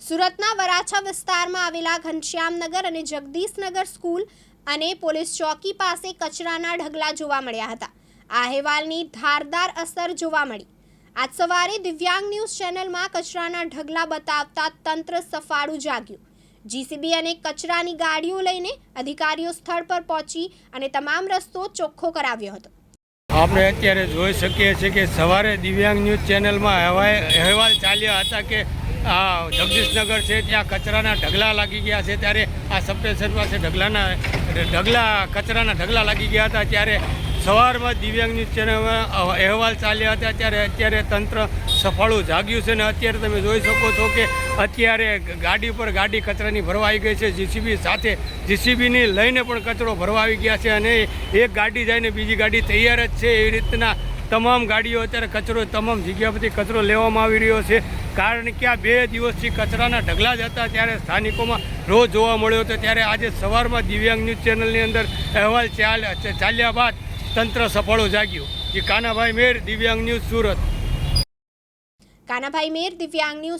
સુરતના વરાછા વિસ્તારમાં આવેલા ઘનશ્યામનગર અને જગદીશનગર સ્કૂલ અને પોલીસ ચોકી પાસે કચરાના ઢગલા જોવા મળ્યા હતા. આ અહેવાલની ધારદાર અસર જોવા મળી. આજ સવારે દિવ્યાંગ ન્યૂઝ ચેનલમાં કચરાના ઢગલા બતાવતા તંત્ર સફાળું જાગ્યું. જીસીબી અને કચરાની ગાડીઓ લઈને અધિકારીઓ સ્થળ પર પહોંચી અને તમામ રસ્તો ચોખ્ખો કરાવ્યો હતો. આપણે અત્યારે જોઈ શકીએ છીએ કે સવારે દિવ્યાંગ ન્યૂઝ ચેનલમાં અહેવાલ ચાલ્યા હતા કે આ જગદીશનગર છે, ત્યાં કચરાના ઢગલા લાગી ગયા છે. ત્યારે આ સબસ્ટેશન પાસે ઢગલાના ઢગલા, કચરાના ઢગલા લાગી ગયા હતા. ત્યારે સવારમાં દિવ્યાંગ ન્યૂઝ અહેવાલ ચાલ્યા હતા. ત્યારે અત્યારે તંત્ર સફાળું જાગ્યું છે ને અત્યારે તમે જોઈ શકો છો કે અત્યારે ગાડી પર ગાડી કચરાની ભરવાઈ ગઈ છે. જીસીબી સાથે જીસીબીની લઈને પણ કચરો ભરવા આવી ગયા છે અને એક ગાડી જઈને બીજી ગાડી તૈયાર જ છે. એવી રીતના તમામ ગાડીઓ અત્યારે કચરો તમામ જગ્યા પરથી કચરો લેવામાં આવી રહ્યો છે. કારણ કે આ બે દિવસથી કચરાના ઢગલા જ હતા. ત્યારે સ્થાનિકોમાં રોજ જોવા મળ્યો હતો. ત્યારે આજે સવારમાં દિવ્યાંગ ન્યૂઝ ચેનલની અંદર અહેવાલ ચાલ્યા ચાલ્યા બાદ તંત્ર સફળો જાગ્યું જે કાનાભાઈ મેર, દિવ્યાંગ ન્યૂઝ સુરત. કાનાભાઈ મેર, દિવ્યાંગ ન્યૂઝ